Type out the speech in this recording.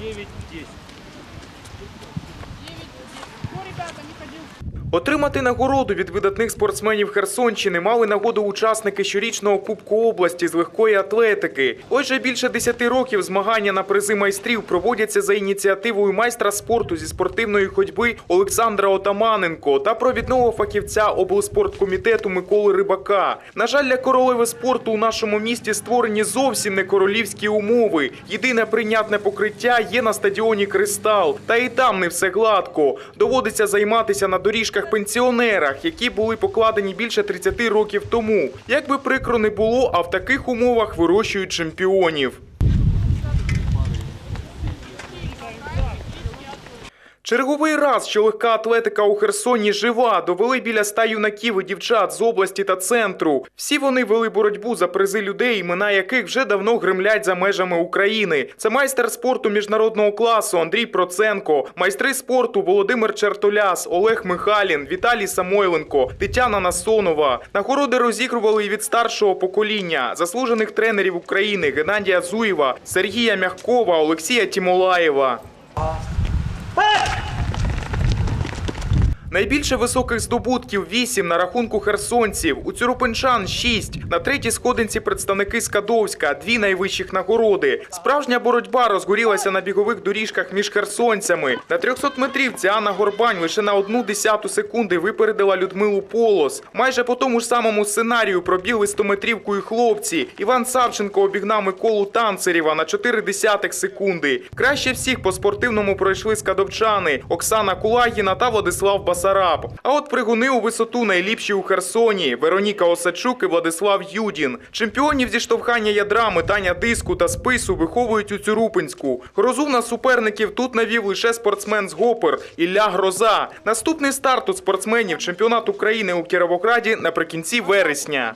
9-10. Отримати нагороду від видатних спортсменів Херсонщини мали нагоду учасники щорічного Кубку області з легкої атлетики. Отже, більше 10 років змагання на призи майстрів проводяться за ініціативою майстра спорту зі спортивної ходьби Олександра Отаманенко та провідного фахівця облспорткомітету Миколи Рибака. На жаль, для королеви спорту у нашому місті створені зовсім не королівські умови. Єдине прийнятне покриття є на стадіоні Кристал. Та і там не все гладко. Доводиться займатися на доріжках пенсіонерах, які були покладені більше 30 років тому. Як би прикро не було, а в таких умовах вирощують чемпіонів. Черговий раз, що легка атлетика у Херсоні жива, довели біля ста юнаків і дівчат з області та центру. Всі вони вели боротьбу за призи людей, імена яких вже давно гремлять за межами України. Це майстер спорту міжнародного класу Андрій Проценко, майстри спорту Володимир Чертоляс, Олег Михалін, Віталій Самойленко, Тетяна Насонова. Нагороди розігрували і від старшого покоління, заслужених тренерів України Геннадія Зуєва, Сергія Мягкова, Олексія Тімолаєва. Найбільше високих здобутків 8 на рахунку херсонців. У Цюрупинчан 6. На третій сходинці представники Скадовська. Дві найвищих нагороди. Справжня боротьба розгорілася на бігових доріжках між херсонцями. На 300 метрівці Анна Горбань лише на одну десяту секунди випередила Людмилу Полос. Майже по тому ж самому сценарію пробігли 100-метрівку і хлопці. Іван Савченко обігнав Миколу Танцерєва на 4 десятих секунди. Краще всіх по спортивному пройшли скадовчани Оксана Кулагіна та Владислав Басараб. А от пригуни у висоту найліпші у Херсоні Вероніка Осадчук і Владислав Юдін. Чемпіонів зі штовхання ядра, метання диску та спису виховують у Цюрупинську. Грозу на суперників тут навів лише спортсмен з Гопер Ілля Гроза. Наступний старт у спортсменів чемпіонат України у Кіровограді наприкінці вересня.